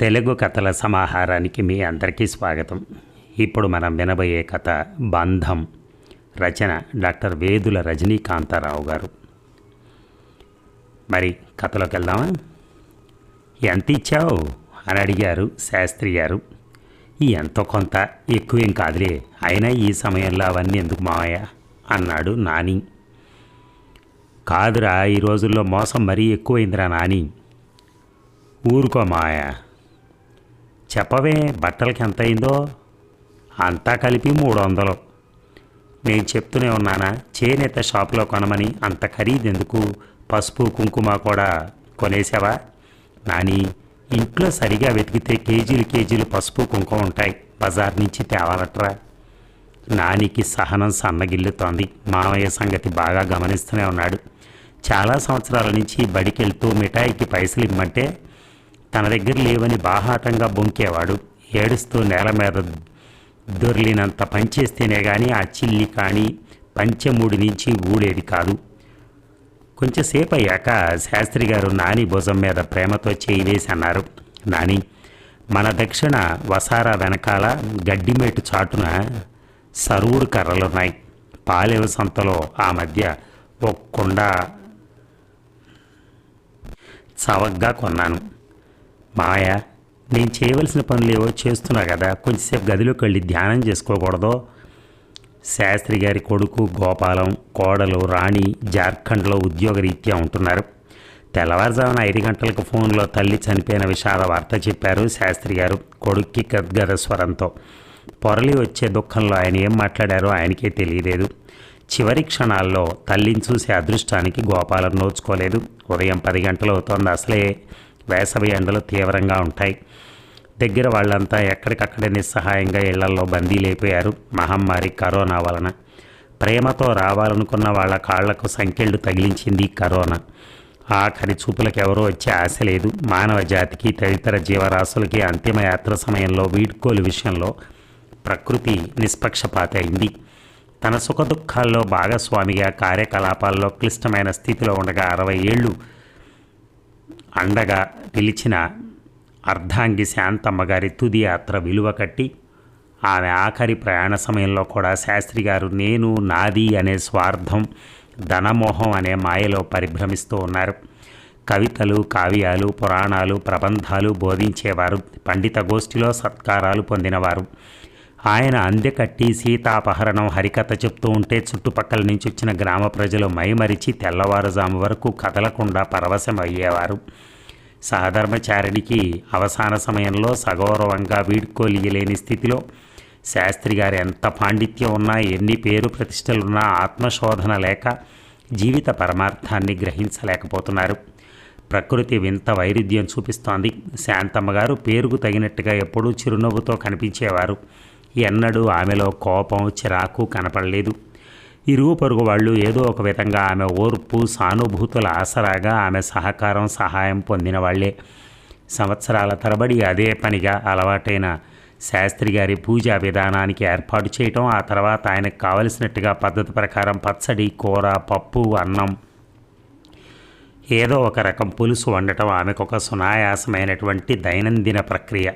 తెలుగు కథల సమాహారానికి మీ అందరికీ స్వాగతం. ఇప్పుడు మనం వినబోయే కథ బంధం. రచన డాక్టర్ వేదుల రజనీకాంతారావు గారు. మరి కథలోకి వెళ్దామా? ఎంత ఇచ్చావు? అని అడిగారు శాస్త్రి గారు. ఎంతో కొంత? ఎక్కువేం కాదులే. అయినా ఈ సమయంలో అవన్నీ ఎందుకు మావయ్య? అన్నాడు నాని. కాదురా ఈ రోజుల్లో మోసం మరీ ఎక్కువైందిరా నాని. ఊరుకో మాయ చెప్పవే బట్టలకి ఎంత అయిందో అంతా కలిపి మూడు వందలు నేను చెప్తూనే ఉన్నానా చేనేత షాప్లో కొనమని అంత ఖరీదెందుకు? పసుపు కుంకుమ కూడా కొనేసావా? నాని ఇంట్లో సరిగా వెతికితే కేజీలు కేజీలు పసుపు కుంకుమ ఉంటాయి. బజార్ నుంచి తేవాలట్రా. నానికి సహనం సన్నగిల్లుతోంది. మామయ్య సంగతి బాగా గమనిస్తూనే ఉన్నాడు. చాలా సంవత్సరాల నుంచి బడికెళ్తూ మిఠాయికి పైసలు ఇమ్మంటే తన దగ్గర లేవని బాహాటంగా బొంకేవాడు. ఏడుస్తూ నేల మీద దొర్లినంత పనిచేస్తేనే కానీ ఆ చిల్లి కానీ పంచమూడి నుంచి ఊడేది కాదు. కొంచెంసేపు అయ్యాక శాస్త్రి గారు నాని భుజం మీద ప్రేమతో చేయి వేసి అన్నారు నాని మన దక్షిణ వసారా వెనకాల గడ్డిమేటు చాటున సరువుడు కర్రలున్నాయి. పాలేవ సంతలో ఆ మధ్య ఒక కుండ చవగ్గా కొన్నాను. మాయ నేను చేయవలసిన పనులు ఏవో చేస్తున్నా కదా కొంచెంసేపు గదిలోకి వెళ్ళి ధ్యానం చేసుకోకూడదు. శాస్త్రి గారి కొడుకు గోపాలం కోడలు రాణి జార్ఖండ్లో ఉద్యోగరీత్యా ఉంటున్నారు. తెల్లవారుజామున ఐదు గంటలకు ఫోన్లో తల్లి చనిపోయిన విషాద వార్త చెప్పారు శాస్త్రి గారు. కొడుక్కి గద్గద స్వరంతో. పొరలి వచ్చే దుఃఖంలో ఆయన ఏం మాట్లాడారో ఆయనకే తెలియలేదు. చివరి క్షణాల్లో తల్లిని చూసే అదృష్టానికి గోపాలం నోచుకోలేదు. ఉదయం పది గంటలు అవుతోంది అసలే. వేసవి ఎండలు తీవ్రంగా ఉంటాయి. దగ్గర వాళ్ళంతా ఎక్కడికక్కడే నిస్సహాయంగా ఇళ్ళల్లో బందీలైపోయారు మహమ్మారి కరోనా వలన. ప్రేమతో రావాలనుకున్న వాళ్ళ కాళ్ళకు సంకెళ్ళు తగిలించింది కరోనా. ఆఖరి చూపులకు ఎవరూ వచ్చే ఆశ లేదు. మానవ జాతికి తదితర జీవరాశులకి అంతిమ యాత్ర సమయంలో వీడ్కోలు విషయంలో ప్రకృతి నిష్పక్షపాత అయింది తన సుఖదుఖాల్లో భాగస్వామిగా కార్యకలాపాల్లో క్లిష్టమైన స్థితిలో ఉండగా అరవై ఏళ్ళు అండగా నిలిచిన అర్ధాంగి శాంతమ్మ గారి తుది యాత్ర విలువ కట్టి ఆమె ఆఖరి ప్రయాణ సమయంలో కూడా శాస్త్రి గారు నేను నాది అనే స్వార్థం ధనమోహం అనే మాయలో పరిభ్రమిస్తూ ఉన్నారు. కవితలు కావ్యాలు పురాణాలు ప్రబంధాలు బోధించేవారు పండిత గోష్ఠిలో సత్కారాలు పొందినవారు. ఆయన అందెకట్టి సీతాపహరణం హరికథ చెప్తూ ఉంటే చుట్టుపక్కల నుంచి వచ్చిన గ్రామ ప్రజలు మైమరిచి తెల్లవారుజాము వరకు కదలకుండా పరవశం అయ్యేవారు సహధర్మచారిణికి అవసాన సమయంలో సగౌరవంగా వీడ్కోలియలేని స్థితిలో శాస్త్రి గారు ఎంత పాండిత్యం ఉన్నా ఎన్ని పేరు ప్రతిష్టలున్నా ఆత్మశోధన లేక జీవిత పరమార్థాన్ని గ్రహించలేకపోతున్నారు. ప్రకృతి వింత వైరుధ్యం చూపిస్తోంది. శాంతమ్మ గారు పేరుకు తగినట్టుగా ఎప్పుడూ చిరునవ్వుతో కనిపించేవారు. ఎన్నడూ ఆమెలో కోపం చిరాకు కనపడలేదు. ఇరుగు పొరుగు వాళ్ళు ఏదో ఒక విధంగా ఆమె ఓర్పు సానుభూతుల ఆసరాగా ఆమె సహకారం సహాయం పొందిన వాళ్ళే సంవత్సరాల తరబడి అదే పనిగా అలవాటైన శాస్త్రి గారి పూజా విధానానికి ఏర్పాటు చేయటం ఆ తర్వాత ఆయనకు కావలసినట్టుగా పద్ధతి ప్రకారం పచ్చడి కూర పప్పు అన్నం ఏదో ఒక రకం పులుసు వండటం ఆమెకు ఒక సునాయాసమైనటువంటి దైనందిన ప్రక్రియ.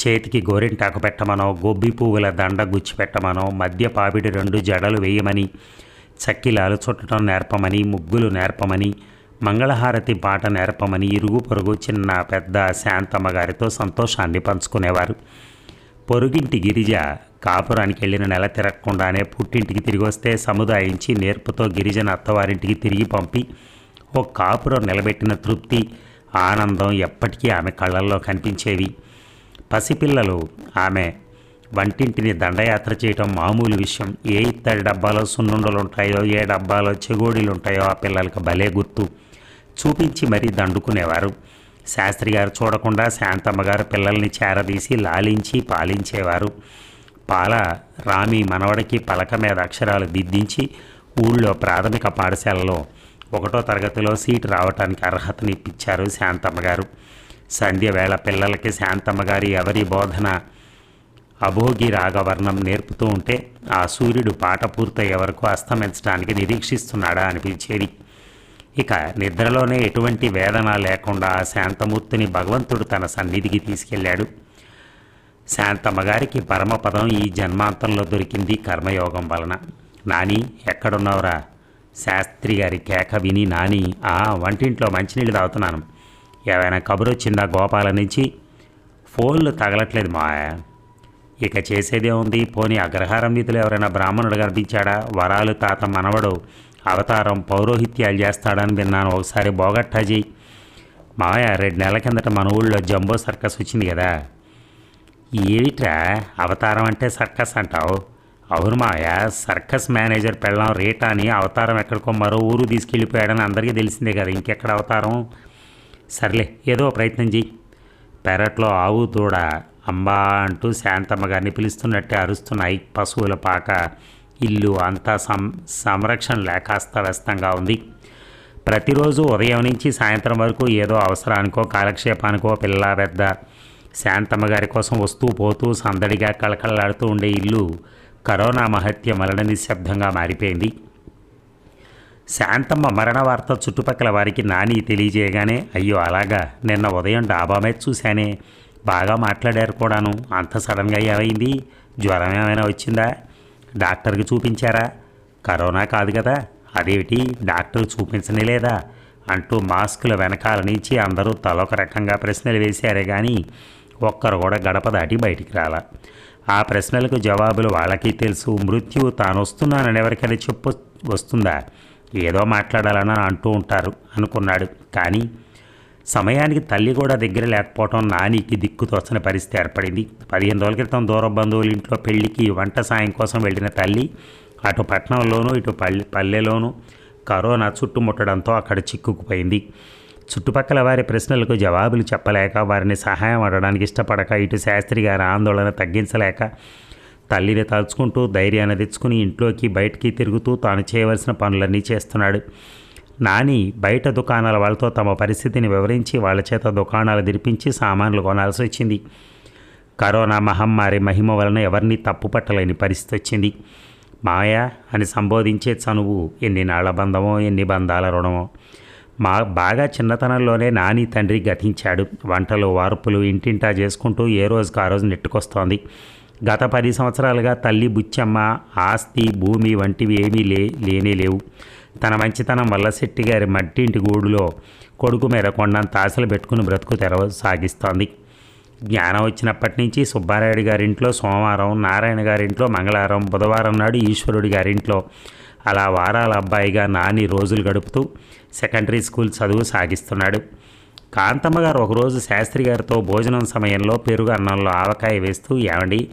చేతికి గోరింటాకు పెట్టమనో గొబ్బి పువ్వుల దండ గుచ్చి పెట్టమనో మధ్య పాపిడి రెండు జడలు వేయమని చక్కిలాలు చుట్టడం నేర్పమని ముగ్గులు నేర్పమని మంగళహారతి పాట నేర్పమని ఇరుగు పొరుగు చిన్న పెద్ద శాంతమ్మ గారితో సంతోషాన్ని పంచుకునేవారు. పొరుగింటి గిరిజ కాపురానికి వెళ్ళిన నెల తిరగకుండానే పుట్టింటికి తిరిగి వస్తే సముదాయించి నేర్పుతో గిరిజన అత్తవారింటికి తిరిగి పంపి ఓ కాపురం నిలబెట్టిన తృప్తి ఆనందం ఎప్పటికీ ఆమె కళ్ళల్లో కనిపించేవి. పసిపిల్లలు. ఆమె వంటింటిని దండయాత్ర చేయటం మామూలు విషయం. ఏ ఇత్తడి డబ్బాలో సున్నుండలు ఉంటాయో ఏ డబ్బాలో చెగోడీలు ఉంటాయో ఆ పిల్లలకు భలే గుర్తు. చూపించి మరీ దండుకునేవారు. శాస్త్రి గారు చూడకుండా శాంతమ్మ గారు పిల్లల్ని చేరదీసి లాలించి పాలించేవారు. పాల రామి మనవడికి పలక మీద అక్షరాలు దిద్దించి ఊళ్ళో ప్రాథమిక పాఠశాలలో ఒకటో తరగతిలో సీటు రావటానికి అర్హతని ఇప్పించారు శాంతమ్మ గారు సంధ్య వేళ పిల్లలకి శాంతమ్మ గారి ఎవరి బోధన? అభోగి రాగవర్ణం నేర్పుతూ ఉంటే ఆ సూర్యుడు పాట పూర్తయ్యే వరకు అస్తమించడానికి నిరీక్షిస్తున్నాడా అనిపించేది. ఇక నిద్రలోనే ఎటువంటి వేదన లేకుండా ఆ శాంతమూర్తిని భగవంతుడు తన సన్నిధికి తీసుకెళ్ళాడు. శాంతమ్మ గారికి పరమపదం ఈ జన్మాంతంలో దొరికింది కర్మయోగం వలన. నాని ఎక్కడున్నావురా? శాస్త్రి గారి కేక విని నాని ఆ వంటింట్లో మంచినీళ్ళు తాగుతున్నాను. ఏమైనా కబురు వచ్చిందా గోపాల నుంచి? ఫోన్లు తగలట్లేదు మా ఇక చేసేదే ఉంది. పోనీ అగ్రహారం వీధిలో ఎవరైనా బ్రాహ్మణుడు కనిపించాడా? వరాలు తాత మనవడు అవతారం పౌరోహిత్యాలు చేస్తాడని విన్నాను. ఒకసారి బోగట్టాజీ. మావయ్య రెండు నెలల కిందట మన ఊళ్ళో జంబో సర్కస్ వచ్చింది కదా. ఏమిట్రా? అవతారం అంటే సర్కస్ అంటావు? అవును మావయ్య సర్కస్ మేనేజర్ పెళ్ళం రేటా అని అవతారం ఎక్కడికో మరో ఊరు తీసుకెళ్ళిపోయాడని అందరికీ తెలిసిందే కదా. ఇంకెక్కడ అవతారం? సర్లే ఏదో ప్రయత్నం చెయ్యి. పెరట్లో ఆవు దూడ అంబా అంటూ శాంతమ్మ గారిని పిలుస్తున్నట్టే అరుస్తున్నాయి. పశువుల పాక ఇల్లు అంతా సం సంరక్షణ లేక అస్తవ్యస్తంగా ఉంది. ప్రతిరోజు ఉదయం నుంచి సాయంత్రం వరకు ఏదో అవసరానికో కాలక్షేపానికో పిల్ల పెద్ద శాంతమ్మ గారి కోసం వస్తూ పోతూ సందడిగా కళకళలాడుతూ ఉండే ఇల్లు కరోనా మహత్య మరణ నిశ్శబ్దంగా మారిపోయింది. శాంతమ్మ మరణ వార్త చుట్టుపక్కల వారికి నాని తెలియజేయగానే అయ్యో అలాగా నిన్న ఉదయం డాబా మీద చూశానే. బాగా మాట్లాడారు కూడాను. అంత సడన్గా ఏమైంది? జ్వరం ఏమైనా వచ్చిందా? డాక్టర్కి చూపించారా? కరోనా కాదు కదా అదేమిటి? డాక్టర్ చూపించనే లేదా? అంటూ మాస్కుల వెనకాల నుంచి అందరూ తలొక రకంగా ప్రశ్నలు వేశారే కానీ ఒక్కరు కూడా గడప దాటి బయటికి రాల. ఆ ప్రశ్నలకు జవాబులు వాళ్ళకి తెలుసు. మృత్యువు తాను వస్తున్నానని ఎవరికైనా చెప్పు వస్తుందా? ఏదో మాట్లాడాలని అంటూ ఉంటారు అనుకున్నాడు. కానీ సమయానికి తల్లి కూడా దగ్గర లేకపోవడం నానికి దిక్కు తోచని పరిస్థితి ఏర్పడింది. పదిహేను రోజుల క్రితం దూర బంధువుల ఇంట్లో పెళ్ళికి వంట సాయం కోసం వెళ్ళిన తల్లి అటు పట్టణంలోనూ ఇటు పల్లె పల్లెలోనూ కరోనా చుట్టుముట్టడంతో అక్కడ చిక్కుకుపోయింది. చుట్టుపక్కల వారి ప్రశ్నలకు జవాబులు చెప్పలేక వారిని సహాయం అడగడానికి ఇష్టపడక ఇటు శాస్త్రి గారి ఆందోళన తగ్గించలేక తల్లిని తలుచుకుంటూ ధైర్యాన్ని తెచ్చుకుని ఇంట్లోకి బయటికి తిరుగుతూ తాను చేయవలసిన పనులన్నీ చేస్తున్నాడు. నాని బయట దుకాణాల వాళ్ళతో తమ పరిస్థితిని వివరించి వాళ్ళ చేత దుకాణాలు తెరిపించి సామాన్లు కొనాల్సి వచ్చింది. కరోనా మహమ్మారి మహిమ వలన ఎవరిని తప్పుపట్టలేని పరిస్థితి వచ్చింది. మాయ అని సంబోధించే చనువు ఎన్ని నాళ్ళ బంధమో ఎన్ని బంధాల రుణమో. మా బాగా చిన్నతనంలోనే నాని తండ్రి గతించాడు. వంటలు వార్పులు ఇంటింటా చేసుకుంటూ ఏ రోజుకు ఆ రోజు నెట్టుకొస్తోంది. గత పది సంవత్సరాలుగా తల్లి బుచ్చమ్మ ఆస్తి భూమి వంటివి ఏమీ లే లేనే లేవు. తన మంచితనం వల్లశెట్టి గారి మట్టింటి గూడులో కొడుకు మీద కొండంత ఆశలు పెట్టుకుని బ్రతుకు తెరవ సాగిస్తోంది జ్ఞానం వచ్చినప్పటి నుంచి సుబ్బారాయుడు గారింట్లో సోమవారం నారాయణ గారింట్లో మంగళవారం బుధవారం నాడు ఈశ్వరుడి గారింట్లో అలా వారాల అబ్బాయిగా నాని రోజులు గడుపుతూ సెకండరీ స్కూల్ చదువు సాగిస్తున్నాడు. కాంతమ్మ గారు ఒకరోజు శాస్త్రి గారితో భోజనం సమయంలో పెరుగు అన్నంలో ఆవకాయ వేస్తూ ఏమండి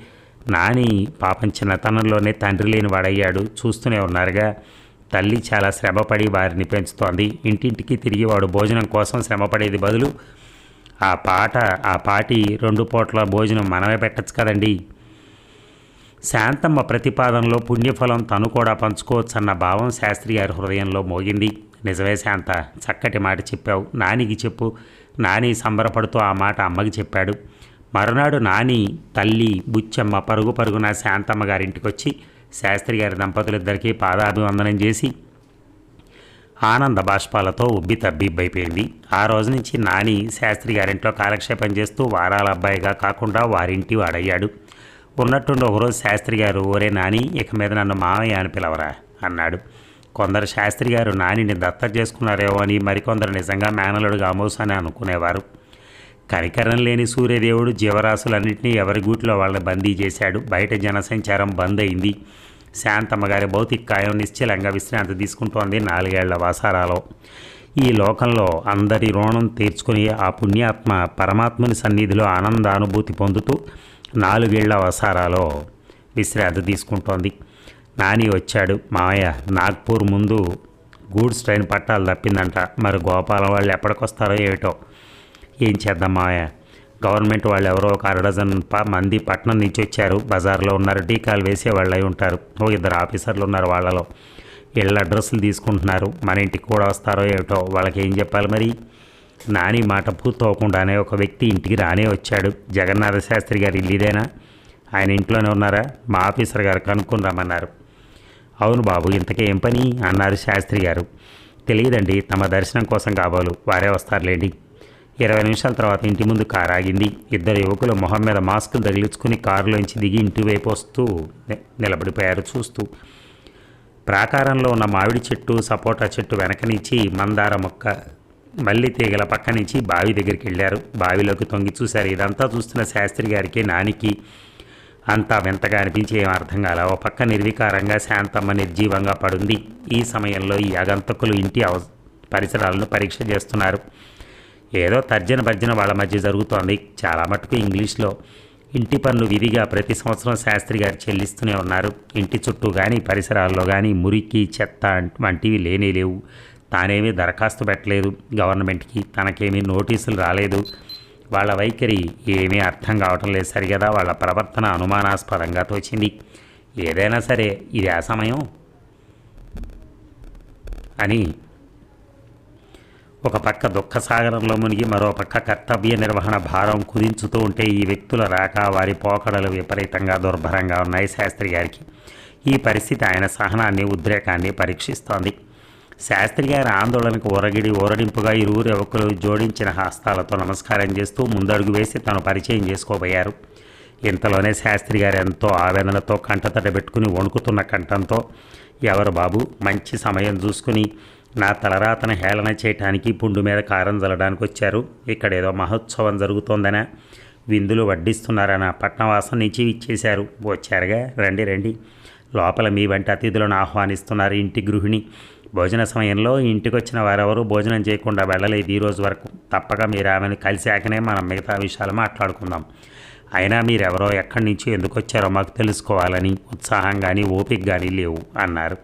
నాని పాపం చిన్నతనంలోనే తండ్రి లేని వాడయ్యాడు చూస్తూనే ఉన్నారుగా. తల్లి చాలా శ్రమపడి వారిని పెంచుతోంది. ఇంటింటికి తిరిగి వాడు భోజనం కోసం శ్రమపడేది బదులు ఆ పాట ఆ పాటి రెండు పూట్ల భోజనం మనమే పెట్టచ్చు కదండి. శాంతమ్మ ప్రతిపాదనలో పుణ్యఫలం తను కూడా పంచుకోవచ్చన్న భావం శాస్త్రి గారి హృదయంలో మోగింది. నిజమే శాంత చక్కటి మాట చెప్పావు. నానికి చెప్పు. నాని సంబరపడుతూ ఆ మాట అమ్మకి చెప్పాడు. మరునాడు నాని తల్లి బుచ్చమ్మ పరుగు పరుగున శాంతమ్మ గారింటికి వచ్చి శాస్త్రి గారి దంపతులిద్దరికీ పాదాభివందనం చేసి ఆనంద బాష్పాలతో ఉబ్బి తబ్బిబ్బైపోయింది ఆ రోజు నుంచి నాని శాస్త్రి గారింట్లో కాలక్షేపం చేస్తూ వారాల అబ్బాయిగా కాకుండా వారింటి వాడయ్యాడు. ఉన్నట్టుండి ఒకరోజు శాస్త్రి గారు ఒరే నాని ఇక మీద నన్ను మామయ్య అని పిలవరా అన్నాడు. కొందరు శాస్త్రి గారు నానిని దత్తత చేసుకున్నారేమో అని మరికొందరు నిజంగా మేనలుడుగా అని అనుకునేవారు. కనికరం లేని సూర్యదేవుడు జీవరాశులన్నింటినీ ఎవరి గూట్లో వాళ్ళని బందీ చేశాడు. బయట జనసంచారం బంద్ అయింది. శాంతమ్మ గారి భౌతిక కాయం నిశ్చలంగా విశ్రాంతి తీసుకుంటోంది నాలుగేళ్ళ వాసారాలో. ఈ లోకంలో అందరి రుణం తీర్చుకుని ఆ పుణ్యాత్మ పరమాత్మని సన్నిధిలో ఆనందానుభూతి పొందుతూ నాలుగేళ్ళ వసారాలో విశ్రాంతి తీసుకుంటోంది. నాని వచ్చాడు. మామయ్య నాగ్పూర్ ముందు గూడ్స్ ట్రైన్ పట్టాలు తప్పిందంట. మరి గోపాలం వాళ్ళు ఎప్పటికొస్తారో ఏమిటో ఏం చేద్దాం మామయ్య గవర్నమెంట్ వాళ్ళు ఎవరో ఒక అర డజన్ ప- మంది పట్నం నుంచి వచ్చారు. బజార్లో ఉన్నారు. టీకాలు వేసే వాళ్ళు అయి ఉంటారు. ఓ ఇద్దరు ఆఫీసర్లు ఉన్నారు వాళ్ళలో. ఇళ్ళ అడ్రస్లు తీసుకుంటున్నారు. మన ఇంటికి కూడా వస్తారో ఏమిటో వాళ్ళకి ఏం చెప్పాలి మరి? నాని మాట పూర్తవకుండానే ఒక వ్యక్తి ఇంటికి రానే వచ్చాడు. జగన్నాథ శాస్త్రి గారి ఇల్లు ఇదేనా? ఆయన ఇంట్లోనే ఉన్నారా? మా ఆఫీసర్ గారు కనుక్కుని రమ్మన్నారు. అవును బాబు ఇంతకీ ఏం పని? అన్నారు శాస్త్రి గారు. తెలియదండి తమ దర్శనం కోసం కాబోలు. వారే వస్తారులేండి. ఇరవై నిమిషాల తర్వాత ఇంటి ముందు కారు ఆగింది. ఇద్దరు యువకులు మొహం మీద మాస్క్ తగిలించుకుని కారులోంచి దిగి ఇంటి వైపు వస్తూ నిలబడిపోయారు చూస్తూ. ప్రాకారంలో ఉన్న మామిడి చెట్టు సపోటా చెట్టు వెనక నుంచి మందార మొక్క మల్లి తీగల పక్క నుంచి బావి దగ్గరికి వెళ్ళారు. బావిలోకి తొంగి చూశారు. ఇదంతా చూస్తున్న శాస్త్రి గారికి నానికి అంతా వింతగా అనిపించి ఏం అర్థం కాల ఓ పక్క నిర్వికారంగా శాంతమ్మ నిర్జీవంగా పడుంది. ఈ సమయంలో ఈ అగంతకులు ఇంటి అవ పరిసరాలను పరీక్ష చేస్తున్నారు. ఏదో తర్జన భర్జన వాళ్ళ మధ్య జరుగుతోంది. చాలా మటుకు ఇంగ్లీష్లో. ఇంటి పన్ను విధిగా ప్రతి సంవత్సరం శాస్త్రి గారు చెల్లిస్తూనే ఉన్నారు. ఇంటి చుట్టూ కానీ పరిసరాల్లో కానీ మురికి చెత్త వంటివి లేనే లేవు. తానేమీ దరఖాస్తు పెట్టలేదు. గవర్నమెంట్కి తనకేమీ నోటీసులు రాలేదు. వాళ్ళ వైఖరి ఏమీ అర్థం కావటం లేదు సరిగదా. వాళ్ళ ప్రవర్తన అనుమానాస్పదంగా తోచింది. ఏదైనా సరే ఇది ఆ సమయం అని ఒక పక్క దుఃఖ సాగరంలో మునిగి మరో పక్క కర్తవ్య నిర్వహణ భారం కుదించుతూ ఉంటే ఈ వ్యక్తుల రాక వారి పోకడలు విపరీతంగా దుర్భరంగా ఉన్నాయి శాస్త్రి గారికి. ఈ పరిస్థితి ఆయన సహనాన్ని ఉద్రేకాన్ని పరీక్షిస్తోంది. శాస్త్రి గారి ఆందోళనకు ఊరగిడి ఓరడింపుగా ఇరువురు యువకులు జోడించిన హస్తాలతో నమస్కారం చేస్తూ ముందడుగు వేసి తను పరిచయం చేసుకోబోయారు. ఇంతలోనే శాస్త్రి గారు ఎంతో ఆవేదనతో కంటతట పెట్టుకుని వణుకుతున్న కంఠంతో ఎవరు బాబు మంచి సమయం చూసుకుని నా తలరాతను హేళన చేయటానికి పుండు మీద కారం చల్లడానికి వచ్చారు. ఇక్కడ ఏదో మహోత్సవం జరుగుతోందనా. విందులు వడ్డిస్తున్నారన పట్నవాసం నుంచి ఇచ్చేశారు వచ్చారుగా రండి రండి. లోపల మీ వంటి అతిథులను ఆహ్వానిస్తున్నారు ఇంటి గృహిణి. భోజన సమయంలో ఇంటికి వచ్చిన వారెవరూ భోజనం చేయకుండా వెళ్ళలేదు ఈరోజు వరకు. తప్పక మీరు ఆమెను కలిసాకనే మనం మిగతా విషయాలు మాట్లాడుకుందాం. అయినా మీరెవరో ఎక్కడి నుంచి ఎందుకు వచ్చారో మాకు తెలుసుకోవాలని ఉత్సాహం కానీ ఓపిక కానీ లేవు అన్నారు.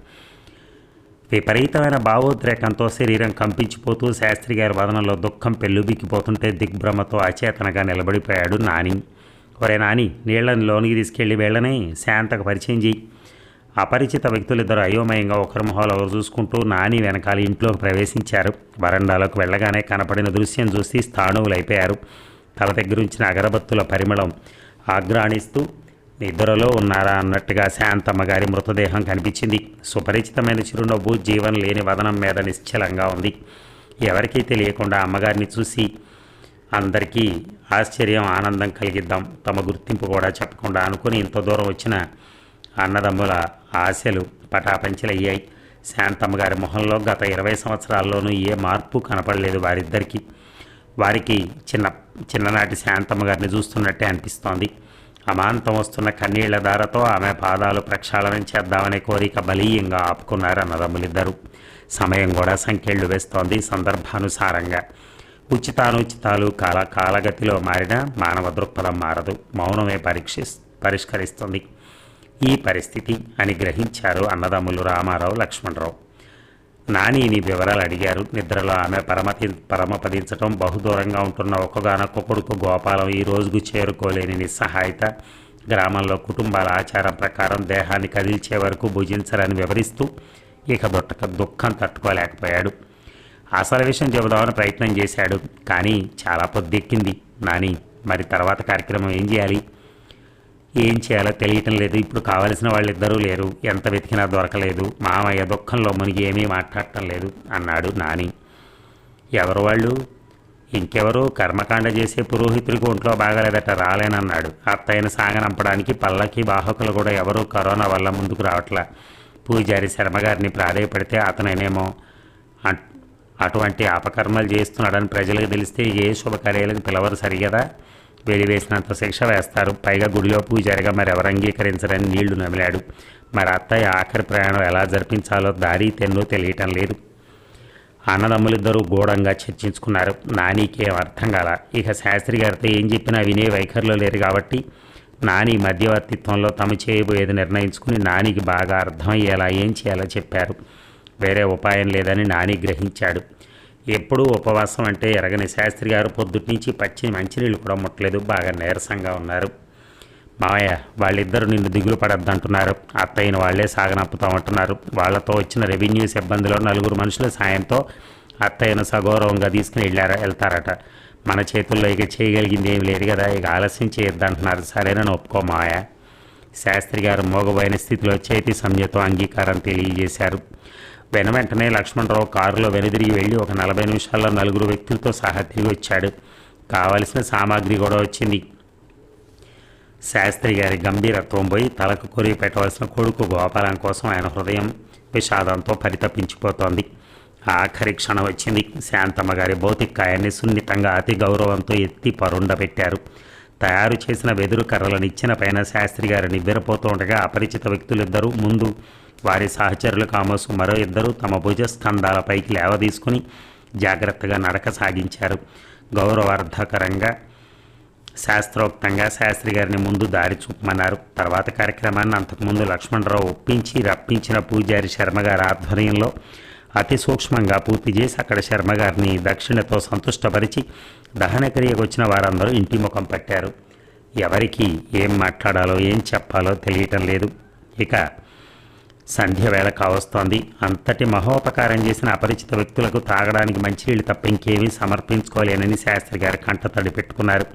విపరీతమైన భావోద్రేకంతో శరీరం కంపించిపోతూ శాస్త్రి గారి వదనంలో దుఃఖం పెళ్ళుబిక్కిపోతుంటే దిగ్భ్రమతో అచేతనగా నిలబడిపోయాడు నాని. ఒరే నాని నీళ్ళని లోనికి తీసుకెళ్ళి వెళ్ళనే శాంతకు పరిచయం చేయి అపరిచిత వ్యక్తులిద్దరు అయోమయంగా ఒకరి మొహాలు ఒకరు చూసుకుంటూ నాని వెనకాల ఇంట్లోకి ప్రవేశించారు. వరండాలోకి వెళ్ళగానే కనపడిన దృశ్యం చూసి స్థాణువులైపోయారు. తల దగ్గర ఉంచిన అగరబత్తుల పరిమళం ఆగ్రాణిస్తూ నిద్రలో ఉన్నారా? అన్నట్టుగా శాంతమ్మ గారి మృతదేహం కనిపించింది. సుపరిచితమైన చిరునవ్వు జీవన లేని వదనం మీద నిశ్చలంగా ఉంది. ఎవరికీ తెలియకుండా అమ్మగారిని చూసి అందరికీ ఆశ్చర్యం ఆనందం కలిగిద్దాం తమ గుర్తింపు కూడా చెప్పకుండా అనుకుని ఇంత దూరం వచ్చిన అన్నదమ్ముల ఆశలు పటాపంచలయ్యాయి. శాంతమ్మ గారి మొహంలో గత ఇరవై సంవత్సరాల్లోనూ ఏ మార్పు కనపడలేదు వారిద్దరికీ. వారికి చిన్న చిన్ననాటి శాంతమ్మ గారిని చూస్తున్నట్టే అనిపిస్తోంది. అమాంతం వస్తున్న కన్నీళ్ళ ధారతో ఆమె పాదాలు ప్రక్షాళనం చేద్దామనే కోరిక బలీయంగా ఆపుకున్నారు అన్నదమ్ములిద్దరూ సమయం కూడా సంఖ్యళ్ళు వేస్తోంది సందర్భానుసారంగా. ఉచితానుచితాలు కాల కాలగతిలో మారిన మానవ దృక్పథం మారదు. మౌనమే పరీక్షి పరిష్కరిస్తుంది. ఈ పరిస్థితి అని గ్రహించారు అన్నదమ్ములు రామారావు లక్ష్మణరావు. నానిని వివరాలు అడిగారు. నిద్రలో ఆమె పరమతి పరమపదించటం బహుదూరంగా ఉంటున్న ఒక్కగానొక్క కొడుకు గోపాలం ఈ రోజుకు చేరుకోలేని నిస్సహాయత గ్రామంలో కుటుంబాల ఆచారం ప్రకారం దేహాన్ని కదిల్చే వరకు భుజించరని వివరిస్తూ ఇక దొట్టక దుఃఖం తట్టుకోలేకపోయాడు. అసలు విషయం చెబుదామని ప్రయత్నం చేశాడు కానీ చాలా పొద్దెక్కింది. నాని మరి తర్వాత కార్యక్రమం ఏం చేయాలి? ఏం చేయాలో తెలియటం లేదు. ఇప్పుడు కావలసిన వాళ్ళిద్దరూ లేరు. ఎంత వెతికినా దొరకలేదు. మామయ్య దుఃఖంలో మునిగి ఏమీ మాట్లాడటం లేదు అన్నాడు నాని. ఎవరు వాళ్ళు? ఇంకెవరు? కర్మకాండ చేసే పురోహితుడికి ఒంట్లో బాగాలేదట రాలేనన్నాడు. అత్తయ్యను సాగనంపడానికి పల్లకి వాహకులు కూడా ఎవరూ కరోనా వల్ల ముందుకు రావట్లా. పూజారి శర్మగారిని ప్రాధేయపడితే అతనేనేమో అట్- అటువంటి అపకర్మలు చేస్తున్నాడని ప్రజలకు తెలిస్తే ఏ శుభకార్యాలకు పిలవరు సరిగదా? వెలివేసినంత శిక్ష వేస్తారు. పైగా గుడిలో పూజారిగా మరి ఎవరు అంగీకరించరని నీళ్ళు నమిలాడు. మరి అత్తయ్య ఆఖరి ప్రయాణం ఎలా జరిపించాలో దారి తెన్ను తెలియటం లేదు. అన్నదమ్ములిద్దరూ గూఢంగా చర్చించుకున్నారు. నానీకేం అర్థం కాల. ఇక శాస్త్రి గారితో ఏం చెప్పినా వినే వైఖరిలో లేరు కాబట్టి నాని మధ్యవర్తిత్వంలో తమ చేయబోయేది నిర్ణయించుకుని నానికి బాగా అర్థమయ్యేలా ఏం చేయాలో చెప్పారు. వేరే ఉపాయం లేదని నాని గ్రహించాడు. ఎప్పుడూ ఉపవాసం అంటే ఎరగని శాస్త్రి గారు పొద్దుటి నుంచి పచ్చి మంచినీళ్ళు కూడా ముట్టలేదు. బాగా నీరసంగా ఉన్నారు. మావయ్య వాళ్ళిద్దరూ నిన్ను దిగులు పడద్దంటున్నారు. అత్తయ్యను వాళ్ళే సాగనంపుతామంటున్నారు. వాళ్ళతో వచ్చిన రెవెన్యూ సిబ్బందిలో నలుగురు మనుషుల సాయంతో అత్తయ్యను సగౌరవంగా తీసుకుని వెళ్ళారా వెళ్తారట. మన చేతుల్లో ఇక చేయగలిగింది ఏమి లేదు కదా ఇక ఆలస్యం చేయొద్దంటున్నారు. సరేనని ఒప్పుకో మావయ్య. శాస్త్రి గారు మోగబోయిన స్థితిలో చేతి సంజ్ఞతో అంగీకారం తెలియజేశారు. వెన వెంటనే లక్ష్మణరావు కారులో వెనుదిరిగి వెళ్ళి ఒక నలభై నిమిషాల్లో నలుగురు వ్యక్తులతో సహా తిరిగి వచ్చాడు. కావలసిన సామాగ్రి కూడా వచ్చింది. శాస్త్రి గారి గంభీరత్వం పోయి తలకు కొరి పెట్టవలసిన కొడుకు గోపాలం కోసం ఆయన హృదయం విషాదంతో పరితపించిపోతోంది. ఆఖరి క్షణం వచ్చింది. శాంతమ్మ గారి భౌతికాయాన్ని సున్నితంగా అతి గౌరవంతో ఎత్తి పరుండబెట్టారు తయారు చేసిన వెదురు కర్రలను ఇచ్చిన పైన శాస్త్రి గారు నివ్వెరపోతుండగా అపరిచిత వ్యక్తులిద్దరూ ముందు వారి సహచరులు కామోసు మరో ఇద్దరు తమ భుజస్కంధాలపైకి లేవదీసుకుని జాగ్రత్తగా నడక సాగించారు. గౌరవార్థకరంగా శాస్త్రోక్తంగా శాస్త్రి గారిని ముందు దారి చూపమన్నారు. తర్వాత కార్యక్రమాన్ని అంతకుముందు లక్ష్మణరావు ఒప్పించి రప్పించిన పూజారి శర్మగారి ఆధ్వర్యంలో అతి సూక్ష్మంగా పూర్తి చేసి అక్కడ శర్మగారిని దక్షిణతో సంతుష్టపరిచి దహనక్రియకు వచ్చిన వారందరూ ఇంటి ముఖం పట్టారు. ఎవరికి ఏం మాట్లాడాలో ఏం చెప్పాలో తెలియటం లేదు. ఇక సంధ్య వేళ కావస్తోంది. అంతటి మహోపకారం చేసిన అపరిచిత వ్యక్తులకు తాగడానికి మంచినీళ్ళు తప్ప ఇంకేమీ సమర్పించుకోలేనని శాస్త్రి గారు కంటతడి పెట్టుకున్నారు.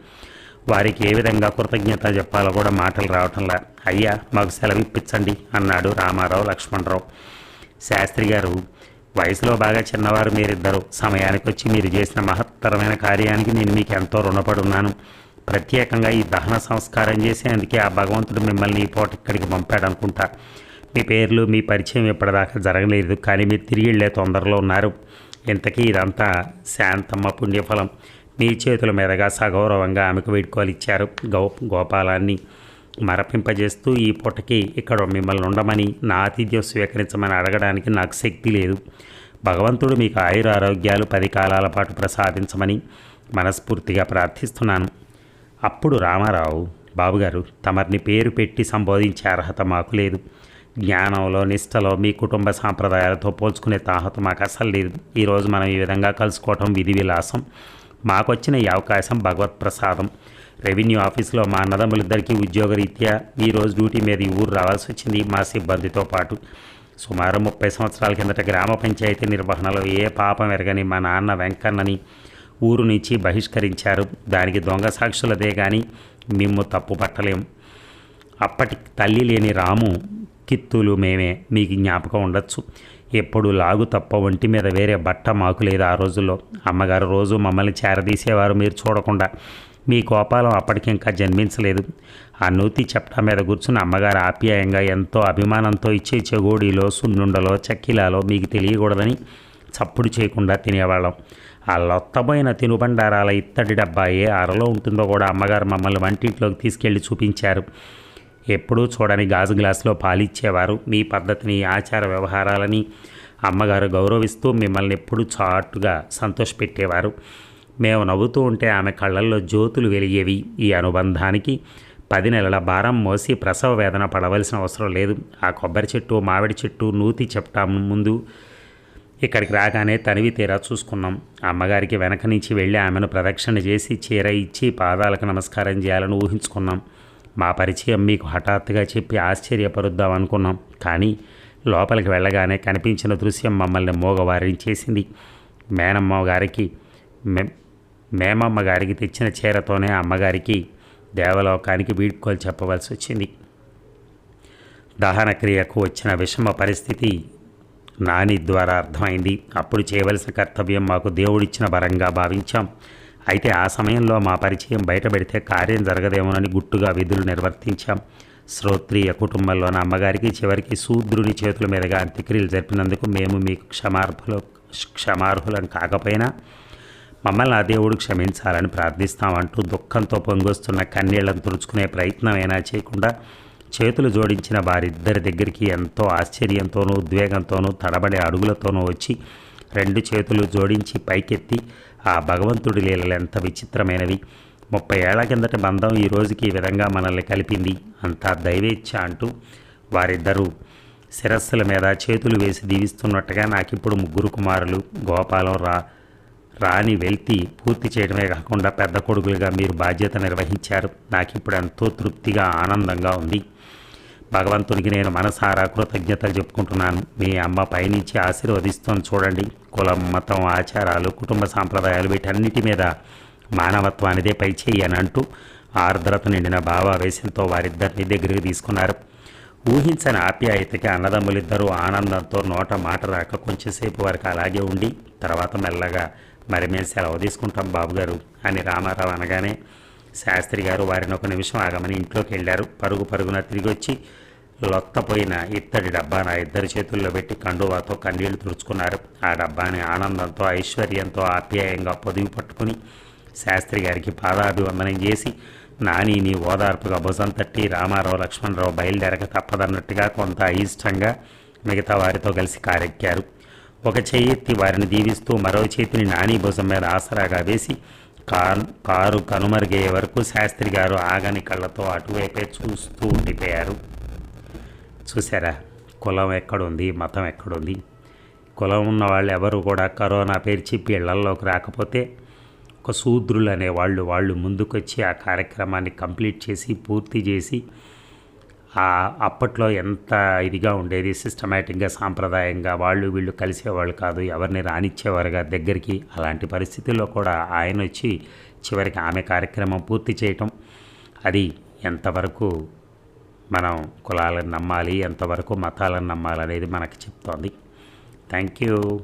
వారికి ఏ విధంగా కృతజ్ఞత చెప్పాలో కూడా మాటలు రావటంలా. అయ్యా మాకు సెలవు ఇప్పించండి అన్నాడు రామారావు లక్ష్మణరావు. శాస్త్రి గారు వయసులో బాగా చిన్నవారు మీరిద్దరు. సమయానికి వచ్చి మీరు చేసిన మహత్తరమైన కార్యానికి నేను మీకు ఎంతో రుణపడున్నాను. ప్రత్యేకంగా ఈ దహన సంస్కారం చేసి అందుకే ఆ భగవంతుడు మిమ్మల్ని ఈ పూట ఇక్కడికి పంపాడు అనుకుంటా మీ పేర్లు మీ పరిచయం ఇప్పటిదాకా జరగలేదు కానీ మీరు తిరిగి వెళ్ళే తొందరలో ఉన్నారు. ఇంతకీ ఇదంతా శాంతమ్మ పుణ్యఫలం. మీ చేతుల మీదుగా సగౌరవంగా ఆమెకు వేడుకోవాలి ఇచ్చారు గో గోపాలాన్ని. మరపింపజేస్తూ ఈ పూటకి ఇక్కడ మిమ్మల్ని ఉండమని నా ఆతిథ్యం స్వీకరించమని అడగడానికి నాకు శక్తి లేదు. భగవంతుడు మీకు ఆయుర ఆరోగ్యాలు పది కాలాల పాటు ప్రసాదించమని మనస్ఫూర్తిగా ప్రార్థిస్తున్నాను. అప్పుడు రామారావు బాబుగారు తమరిని పేరు పెట్టి సంబోధించే అర్హత మాకు లేదు. జ్ఞానంలో నిష్టలో మీ కుటుంబ సాంప్రదాయాలతో పోల్చుకునే తాహత మాకు అసలు లేదు. ఈరోజు మనం ఈ విధంగా కలుసుకోవటం విధి విలాసం. మాకొచ్చిన ఈ అవకాశం భగవత్ ప్రసాదం. రెవెన్యూ ఆఫీసులో మా అన్నదమ్ములిద్దరికీ ఉద్యోగరీత్యా ఈరోజు డ్యూటీ మీద ఈ ఊరు రావాల్సి వచ్చింది మా సిబ్బందితో పాటు. సుమారు ముప్పై సంవత్సరాల కిందట గ్రామ పంచాయతీ నిర్వహణలో ఏ పాపం ఎరగని మా నాన్న వెంకన్నని ఊరు నుంచి బహిష్కరించారు. దానికి దొంగ సాక్షులదే కానీ మేము తప్పు పట్టలేము అప్పటి తల్లి లేని రాము కిత్తులు మేమే మీకు జ్ఞాపకం ఉండొచ్చు. ఎప్పుడు లాగు తప్ప ఒంటి మీద వేరే బట్ట మాకు లేదు ఆ రోజుల్లో. అమ్మగారు రోజు మమ్మల్ని చేరదీసేవారు మీరు చూడకుండా. మీ కోపాలం అప్పటికింకా జన్మించలేదు. ఆ నూతి చెప్టా మీద కూర్చుని అమ్మగారు ఆప్యాయంగా ఎంతో అభిమానంతో ఇచ్చే చెగోడీలో సున్నుండలో చక్కిలాలో మీకు తెలియకూడదని చప్పుడు చేయకుండా తినేవాళ్ళం. ఆ లొత్తబోయిన తినుబండారాల ఇత్తడి డబ్బా ఏ అరలో ఉంటుందో కూడా అమ్మగారు మమ్మల్ని వంటింట్లోకి తీసుకెళ్ళి చూపించారు. ఎప్పుడూ చూడని గాజు గ్లాసులో పాలిచ్చేవారు. మీ పద్ధతిని ఆచార వ్యవహారాలని అమ్మగారు గౌరవిస్తూ మిమ్మల్ని ఎప్పుడూ చాటుగా సంతోషపెట్టేవారు. మేము నవ్వుతూ ఉంటే ఆమె కళ్ళల్లో జ్యోతులు వెలిగేవి. ఈ అనుబంధానికి పది నెలల భారం మోసి ప్రసవ వేదన పడవలసిన అవసరం లేదు. ఆ కొబ్బరి చెట్టు మామిడి చెట్టు నూతి చెప్తా ముందు ఇక్కడికి రాగానే తనివి తీరా చూసుకున్నాం. అమ్మగారికి వెనక నుంచి వెళ్ళి ఆమెను ప్రదక్షిణ చేసి చీర ఇచ్చి పాదాలకు నమస్కారం చేయాలని ఊహించుకున్నాం. మా పరిచయం మీకు హఠాత్తుగా చెప్పి ఆశ్చర్యపరుద్దాం అనుకున్నాం. కానీ లోపలికి వెళ్ళగానే కనిపించిన దృశ్యం మమ్మల్ని మోగవారించేసింది. మేనమ్మ గారికి మే మేమమ్మ గారికి తెచ్చిన చీరతోనే అమ్మగారికి దేవలోకానికి వీడ్కోలు చెప్పవలసి వచ్చింది. దహన క్రియకు వచ్చిన విషమ పరిస్థితి నాని ద్వారా అర్థమైంది. అప్పుడు చేయవలసిన కర్తవ్యం మాకు దేవుడిచ్చిన వరంగా భావించాం. అయితే ఆ సమయంలో మా పరిచయం బయటపెడితే కార్యం జరగదేమోనని గుట్టుగా విధులు నిర్వర్తించాం. శ్రోత్రియ కుటుంబంలోని అమ్మగారికి చివరికి శూద్రుని చేతుల మీదుగా అంత్యక్రియలు జరిపినందుకు మేము మీకు క్షమార్హులు క్షమార్హులం కాకపోయినా మమ్మల్ని ఆ దేవుడు క్షమించాలని ప్రార్థిస్తామంటూ దుఃఖంతో పొంగొస్తున్న కన్నీళ్ళను తుడుచుకునే ప్రయత్నమైనా చేయకుండా చేతులు జోడించిన వారిద్దరి దగ్గరికి ఎంతో ఆశ్చర్యంతోనూ ఉద్వేగంతోనూ తడబడే అడుగులతోనూ వచ్చి రెండు చేతులు జోడించి పైకెత్తి ఆ భగవంతుడి లీలలు ఎంత విచిత్రమైనవి. ముప్పై ఏళ్ళ కిందట బంధం ఈ రోజుకి ఈ విధంగా మనల్ని కలిపింది. అంతా దైవేచ్ఛ అంటూ వారిద్దరూ శిరస్సుల మీద చేతులు వేసి దీవిస్తున్నట్టుగా నాకిప్పుడు ముగ్గురు కుమారులు గోపాలం రా రాని వెళ్తి పూర్తి చేయడమే కాకుండా పెద్ద కొడుకులుగా మీరు బాధ్యత నిర్వహించారు. నాకు ఇప్పుడు ఎంతో తృప్తిగా ఆనందంగా ఉంది. భగవంతునికి నేను మనసారా కృతజ్ఞతలు చెప్పుకుంటున్నాను. మీ అమ్మ పైనుంచి ఆశీర్వదిస్తోంది చూడండి. కులం మతం ఆచారాలు కుటుంబ సాంప్రదాయాలు వీటన్నిటి మీద మానవత్వానిదే పై చేయి అని అంటూ ఆర్ద్రత నిండిన భావావేశంతో వారిద్దరిని దగ్గరికి తీసుకున్నారు. ఊహించని ఆప్యాయతకి అన్నదమ్ములిద్దరూ ఆనందంతో నోట మాట రాక కొంచెంసేపు వరకు అలాగే ఉండి తర్వాత మెల్లగా మరి మేము సెలవు తీసుకుంటాం బాబుగారు అని రామారావు అనగానే శాస్త్రి గారు వారిని ఒక నిమిషం ఆగమని ఇంట్లోకి వెళ్ళారు. పరుగు పరుగున తిరిగి వచ్చి లొత్తపోయిన ఇత్తడి డబ్బా నా ఇద్దరి చేతుల్లో పెట్టి కండువాతో కన్నీళ్ళు తుడుచుకున్నారు. ఆ డబ్బాని ఆనందంతో ఐశ్వర్యంతో ఆప్యాయంగా పొదివి పట్టుకుని శాస్త్రి గారికి పాదాభివందనం చేసి నాని ఓదార్పుగా భుజం తట్టి రామారావు లక్ష్మణరావు బయలుదేరక తప్పదన్నట్టుగా కొంత అయిష్టంగా మిగతా వారితో కలిసి కారెక్కారు. ఒక చేయెత్తి వారిని దీవిస్తూ మరో చేతిని నాని భుజం మీద ఆసరాగా వేసి కారు కారు కనుమరుగయ్యే వరకు శాస్త్రి గారు ఆగని కళ్ళతో అటువైపే చూస్తూ ఉండిపోయారు. చూసారా కులం ఎక్కడుంది? మతం ఎక్కడుంది? కులం ఉన్న వాళ్ళు ఎవరు కూడా కరోనా పేరు చెప్పి ఇళ్ళల్లోకి రాకపోతే ఒక శూద్రులు అనే వాళ్ళు వాళ్ళు ముందుకొచ్చి ఆ కార్యక్రమాన్ని కంప్లీట్ చేసి పూర్తి చేసి ఆ అప్పట్లో ఎంత ఇదిగా ఉండేది సిస్టమేటిక్గా సాంప్రదాయంగా వాళ్ళు వీళ్ళు కలిసేవాళ్ళు కాదు ఎవరిని రానిచ్చేవారుగా దగ్గరికి అలాంటి పరిస్థితుల్లో కూడా ఆయన వచ్చి చివరికి ఆమె కార్యక్రమం పూర్తి చేయటం. అది ఎంతవరకు మనం కులాలను నమ్మాలి ఎంతవరకు మతాలను నమ్మాలనేది మనకు చెప్తోంది. Thank you.